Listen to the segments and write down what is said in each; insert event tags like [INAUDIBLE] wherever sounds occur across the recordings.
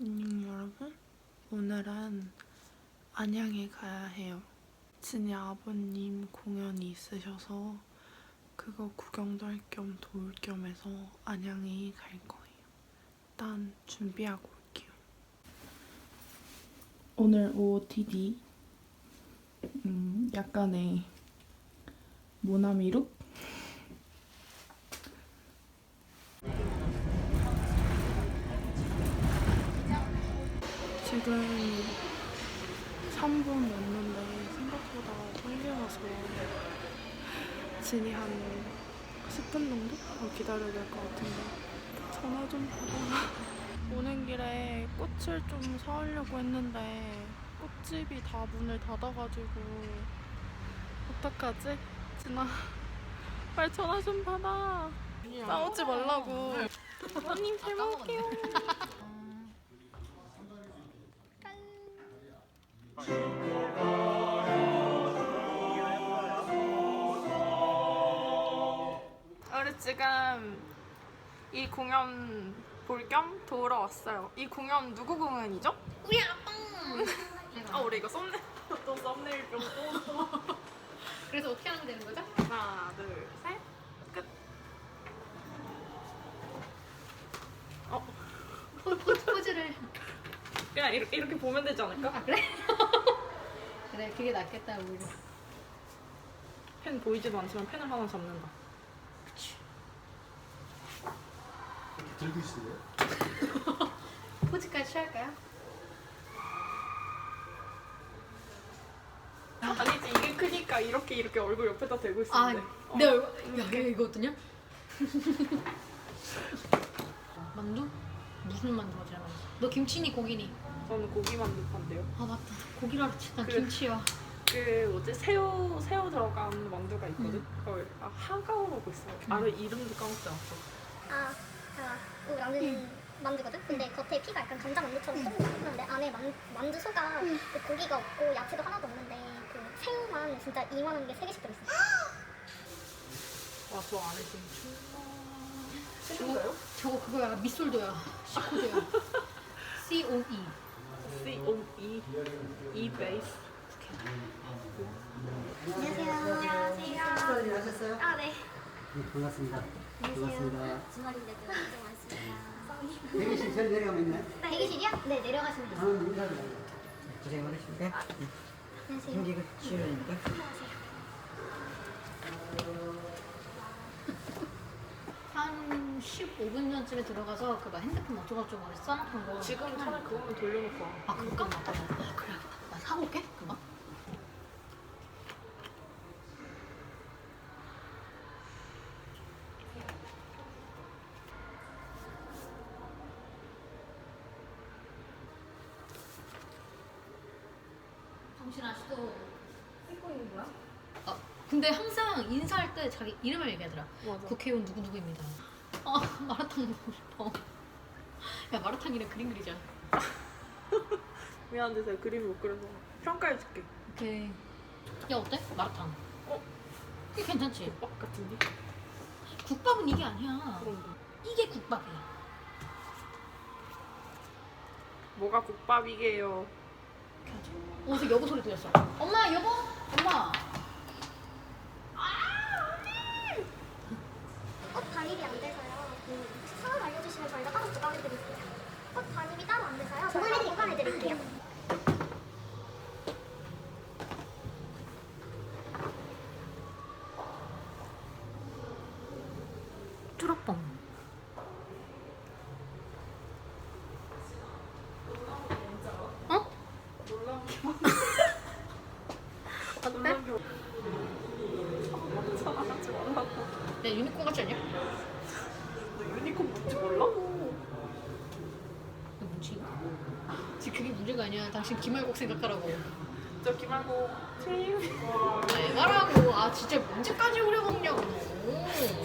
안녕 여러분. 오늘은 안양에 가야 해요. 진이 아버님 공연이 있으셔서 그거 구경도 할 겸 도울 겸 해서 안양에 갈 거예요. 일단 준비하고 올게요. 오늘 OOTD 음, 약간의 모나미 룩? 지금 3분 왔는데 생각보다 빨리 와서 진이 한 10분 정도? 더 기다려야 될 것 같은데. 전화 좀 받아 오는 길에 꽃을 좀 사오려고 했는데 꽃집이 다 문을 닫아가지고 어떡하지? 진아 빨리 전화 좀 받아. 싸우지 말라고. 언님 잘 먹을게요 우리 지금 이 공연 볼 겸 도우러 왔어요. 이 공연 누구 공연이죠? 우리 아빠. [LAUGHS] 아 우리 이거 썸네 또 썸네일 좀 또. [LAUGHS] 그래서 어떻게 하면 되는 거죠? 하나 둘 셋. 끝. 어 포, 포, 포즈를. 그냥 이렇게, 이렇게 보면 되지 않을까? 아 그래? 그래 그게 낫겠다 오히려. 펜 보이지도 않지만 펜을 하나 잡는다. 들고 있어요? [LAUGHS] 포즈까지 취할까요? 아니지 이게 크니까 이렇게 이렇게 얼굴 옆에다 대고 아, 있는데. 내 얼굴. 야, 야 이거 어떠냐? [LAUGHS] 만두? 무슨 만두가 제일 맛있어? 너 김치니 고기니? 저는 고기만 듯한데요. 아 맞다. 고기라고 했지. 난 그- 김치야. 그 뭐지 새우 새우 들어간 만두가 있거든. 그걸 아 하가오라고 있어요. 아 이름도 까먹지 않았어. 아, 아, 그 나는 만두거든? 근데 겉에 피가 약간 감자 만두처럼 동그란데 안에 만, 만두 속가 그 고기가 없고 야채도 하나도 없는데 그 새우만 진짜 이만한 게 세 개씩 들어있어. 와저 안에 지금 저거, 저거 그거야. 미솔도야. 시코도야. [LAUGHS] C O E. C O E E 베이스. 안녕하세요. 안녕하세요. 일하셨어요? 아, 네. 네, 반갑습니다. 반갑습니다. 주말인데도 고생 많습니다. 대기실 전 내려가면 있나요? 대기실이요? 네, 내려가시면 돼요. 저는 인사드립니다. 고생 많으십니까? 안녕하세요. 힘기가 치료입니까? 한 15분 전쯤에 들어가서 그 막 핸드폰 어쩌고저쩌고 써놨던 거. 지금 차라리 그거만 돌려놓고 와. 아 그럴까? 아 그래. 나 사고 올게. 금방. 정신 아직도 찍고 있는 거야? 아 근데 항상 인사할 때 자기 이름을 얘기하더라. 맞아. 국회의원 누구 누구입니다. 아 마라탕 먹고 싶어. 야 마라탕이래 그림 그리자. 미안한데 제가 그림 못 그려서 평가해줄게. 오케이. 야 어때? 마라탕. 어? 꽤 괜찮지? 빡 같은데? 국밥은 이게 아니야. 그런데 이게 국밥이야. 뭐가 국밥이게요? 어디서 여보 소리 들렸어. 엄마 여보. 엄마. 꽃 반입이 안 돼서요. 그 상황 알려주시면 저희가 따로 보관해드릴게요. 꽃 반입이 따로 안 돼서요. 저희가 보관해 드릴게요. 쭈락뻥. 어? 어때? 야 [LAUGHS] 유니콘 같지 않냐? 너 유니콘 뭔지 몰라? 너 뭐지? 지금 그게 문제가 아니야. 당신 기말곡 생각하라고. 저 김말고 트림 아, 에바라고. 아 진짜 언제까지 우려먹냐고.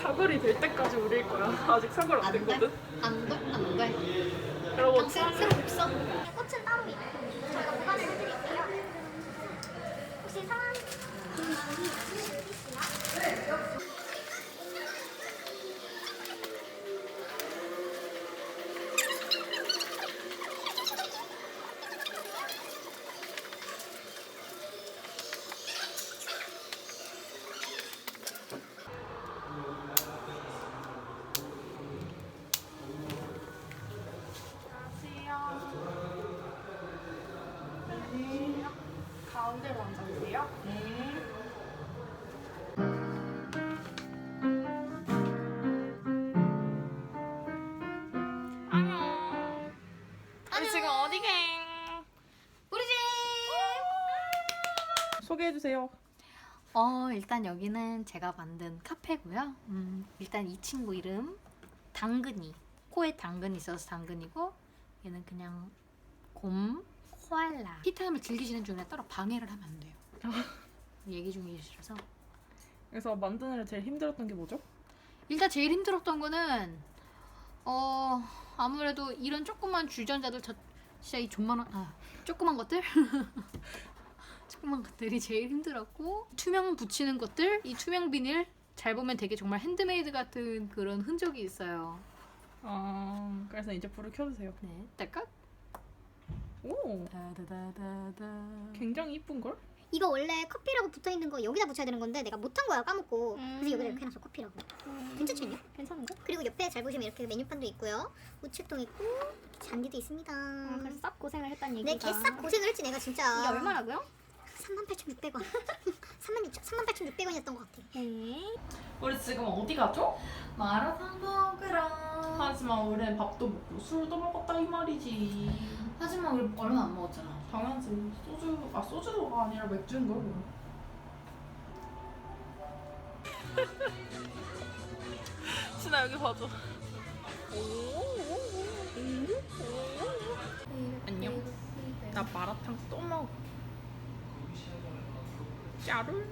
사글이 될 때까지 우릴 거야. 아직 사글 안안 돼? 됐거든. 안 돼? 안 돼. 그러고 당신 새로 못 써? 꽃은 따로 있고 저희가 보관을 해드릴게요. 혹시 상황 우리 지금 어디게? 우리 집. 소개해 주세요. 어 일단 여기는 제가 만든 카페고요. 음, 일단 이 친구 이름 당근이 코에 당근이 있어서 당근이고 얘는 그냥 곰 코알라. 티타임을 즐기시는 중에 따로 방해를 하면 안 돼요. [LAUGHS] 얘기 중이시라서 그래서 만드느라 제일 힘들었던 게 뭐죠? 일단 제일 힘들었던 거는 어 아무래도 이런 조그만 주전자들 저 진짜 이 존만한 아 조그만 것들 [LAUGHS] 조그만 것들이 제일 힘들었고 투명 붙이는 것들 이 투명 비닐 잘 보면 되게 정말 핸드메이드 같은 그런 흔적이 있어요. 아 그래서 이제 불을 켜주세요. 네, 딸깍. 오 다다다다다. 굉장히 이쁜 걸? 이거 원래 커피라고 붙어 있는 거 여기다 붙여야 되는 건데 내가 못한 거야 까먹고. 그래서 여기다 이렇게 해놨어 커피라고. 괜찮지 않냐? 괜찮은데? 그리고 옆에 잘 보시면 이렇게 메뉴판도 있고요. 우체통 있고 이렇게 잔디도 있습니다. 그래서 싹 고생을 했다는 내 얘기가 개싹 고생을 했지 내가 진짜. 이게 얼마라고요? 38,600원 38,600원이었던 [LAUGHS] 것 같아 네. 우리 지금 어디 가죠? 마라탕 먹으러. 하지만 우리는 밥도 먹고 술도 먹었다 이 말이지. 하지만 우리 얼마 안 먹었잖아. 당연하지 소주 아 소주가 아니라 맥주인 걸 뭐. [LAUGHS] 진아 여기 봐줘. 안녕. 나 마라탕 또 먹어. 짜룰.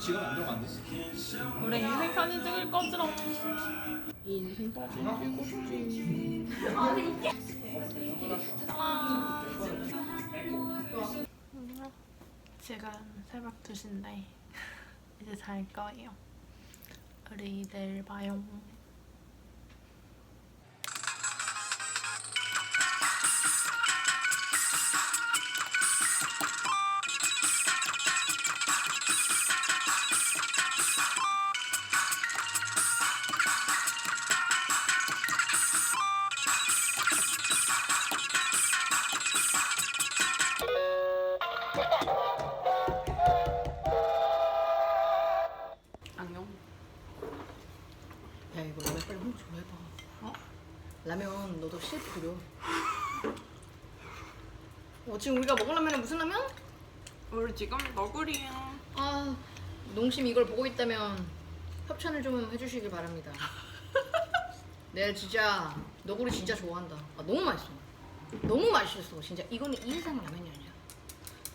지금 안 들어갔네. 우리 인생 사진 찍을 거지롱. 인생 사진 찍고 싶지. 아. 지금 새벽 2시인데 이제 잘 거예요. 우리 내일 봐요. 라면 너도 드려. 어 지금 우리가 먹을 라면은 무슨 라면? 우리 지금 너구리야. 아 농심 이걸 보고 있다면 협찬을 좀 해주시길 바랍니다. 내가 진짜 너구리 진짜 좋아한다. 아, 너무 맛있어. 너무 맛있어. 진짜 이거는 이 세상 라면이 아니야.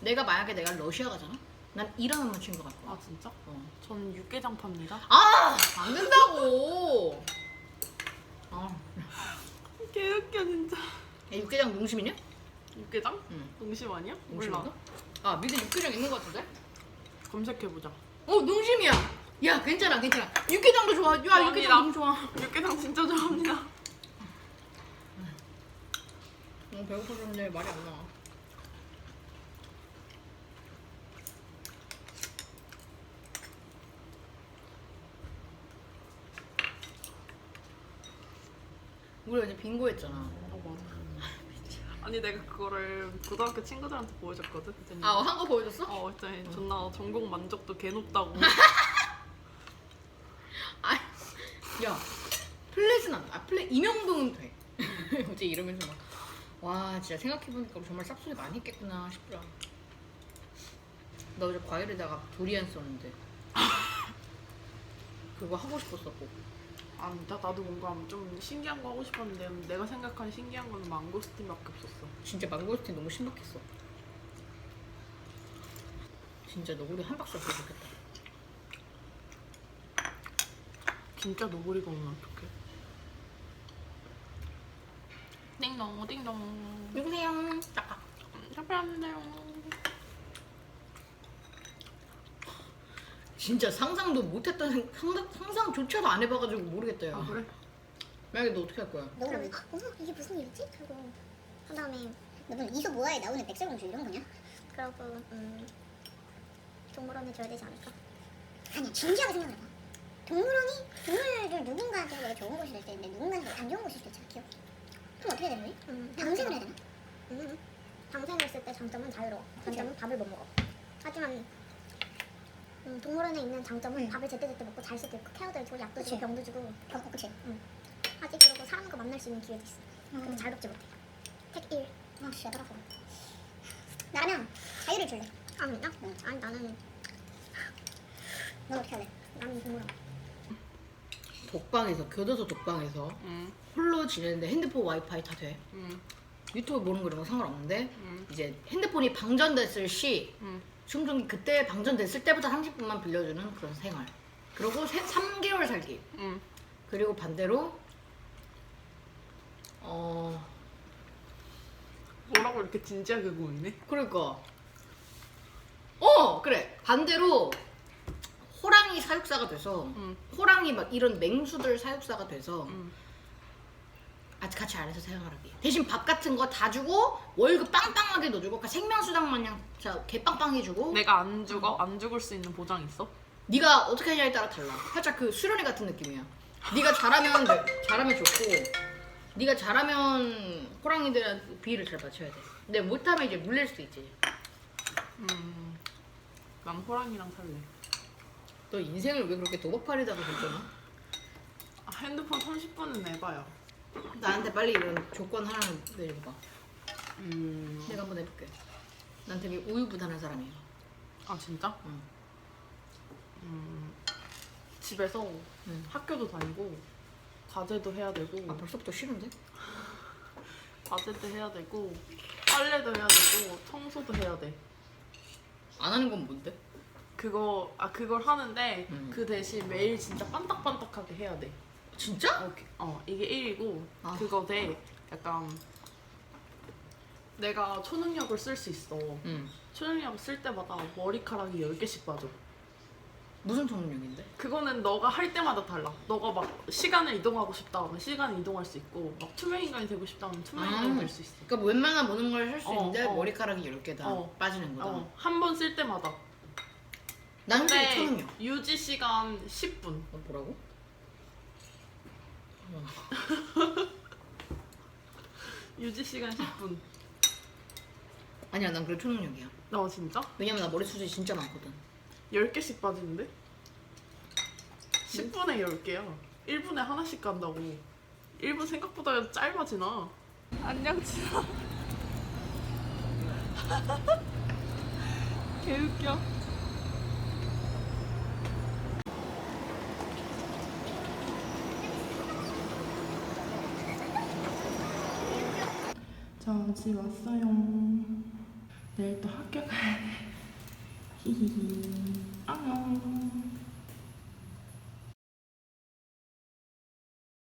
내가 만약에 내가 러시아 가잖아. 난이 라면만 친것 같아. 아 진짜? 어. 저는 육개장 팝니다. 아! 안 된다고! 아, 개웃겨 진짜. 야, 육개장 농심이냐? 육개장? 응. 농심 아니야? 농심인가? 몰라. 아, 밑에 육개장 있는 것 같은데? 검색해보자. 어, 농심이야! 야, 괜찮아, 괜찮아. 육개장도 좋아. 야. 육개장 너무 좋아. 육개장 진짜 좋아합니다. 어, 배고파졌는데 말이 안 나와. 우리 어제 빙고 했잖아. 어 맞아. 아니 내가 그거를 고등학교 친구들한테 보여줬거든. 그랬더니 아, 한 거 보여줬어? 어, 그랬더니 존나 전공 만족도 개 높다고. [LAUGHS] 아, 야, 플랫은 안 돼. 아, 플랫 이명동은 돼. [LAUGHS] 어제 이러면서 막, 와, 진짜 생각해보니까 우리 정말 싹소리 많이 했겠구나 싶더라. 나 어제 과일에다가 두리안 썼는데. [LAUGHS] 그거 하고 싶었었고. 아 진짜 나도 뭔가 좀 신기한 거 하고 싶었는데 내가 생각한 신기한 거는 망고스틴밖에 없었어. 진짜 망고스틴 너무 신박했어. 진짜 너구리 한 박스 없어 좋겠다. 진짜 너구리가 오면 어떡해. 띵동 띵동. 누구세요? 딱. 잡혔는데 진짜 상상도 못했던 생- 상상, 상상조차도 안 해봐가지고 모르겠다 야. 아 그래? 만약에 너 어떻게 할 거야? 너는 어머 이게 무슨 일이지? 하고 한 다음에 너는 이소 모아에 나오는 백설공주 이런 거냐? 그러고 음 동물원에 줘야 되지 않을까? 아니야 진지하게 생각해봐 동물원이 동물을 누군가한테 왜 좋은 곳이 될 텐데 누군가한테 안 좋은 곳일 수도 있잖아 기억 그럼 어떻게 해야 되는 거지? 음, 방생을 해야 되나? 음, 방생을 했을 때 장점은 자유로워 단점은 밥을 못 먹어 하지만 음, 동물원에 있는 장점은 밥을 제때제때 먹고 잘 수도 있고 케어도 해주고 약도 주고 병도 주고 어, 그치 응. 하지 그러고 사람과 만날 수 있는 기회도 있어. 근데 자유롭지 못해. 택 1. 아, 진짜 따라서. 나라면 자유를 줄래. 아, 진짜? 응. 아니, 나는. 넌 어떻게 할래? 나는 동물원. 독방에서 교도소 독방에서 홀로 지내는데 핸드폰 와이파이 다 돼. 유튜브 보는 거 이런 거 상관없는데 이제 핸드폰이 방전됐을 시 충전기 그때 방전됐을 때부터 30분만 빌려주는 그런 생활. 그리고 3개월 살기. 그리고 반대로 어 뭐라고 이렇게 진지하게 구웠니? 그러니까 어 그래 반대로 호랑이 사육사가 돼서 응. 호랑이 막 이런 맹수들 사육사가 돼서 응. 아 같이 안에서 생활하기 대신 밥 같은 거 다 주고 월급 빵빵하게 넣어주고 그러니까 생명수당 마냥 진짜 개빵빵 해주고 내가 안 죽어? 안 죽을 수 있는 보장 있어? 네가 어떻게 하냐에 따라 달라 살짝 그 수련회 같은 느낌이야 네가 잘하면 돼. 잘하면 좋고 네가 잘하면 호랑이들한테 비위를 잘 맞춰야 돼 근데 못하면 이제 물릴 수도 있지 음, 난 호랑이랑 살래. 너 인생을 왜 그렇게 도박팔이다가 결정해? 아, 핸드폰 30분은 내봐요. 나한테 빨리 이런 조건 하나만 내려봐. 음, 내가 한번 해볼게. 난 되게 우유부단한 사람이야. 아 진짜? 응. 음, 집에서 응. 학교도 다니고 과제도 해야 되고 아 벌써부터 싫은데? 과제도 해야 되고 빨래도 해야 되고 청소도 해야 돼. 안 하는 건 뭔데? 그거 아 그걸 하는데 음. 그 대신 매일 진짜 반딱반딱하게 해야 돼. 진짜? 어, 그- 어 이게 1이고 아. 그거 돼 약간 내가 초능력을 쓸 수 있어. 응. 초능력 쓸 때마다 머리카락이 10개씩 빠져. 무슨 초능력인데? 그거는 너가 할 때마다 달라. 너가 막 시간을 이동하고 싶다 하면 시간을 이동할 수 있고 막 투명 인간이 되고 싶다 하면 투명 인간이 아. 될 수 있어. 그러니까 웬만한 모든 걸 할 수 어, 있는데 어. 머리카락이 10개 다 어. 빠지는 거다. 어, 한 번 쓸 때마다. 난 근데 초능력. 유지 시간 10분. 어, 뭐라고? [LAUGHS] 유지 시간 10분. 아니야 난 그게 초능력이야. 어 진짜? 왜냐면 나 머리숱이 진짜 많거든. 10개씩 빠지는데? 10분에 10개야. 1분에 하나씩 간다고. 1분 생각보다 짧아지나? 안녕 진아. [LAUGHS] 개웃겨. 저 집 왔어요. 내일 또 학교 가야 돼. 히히히.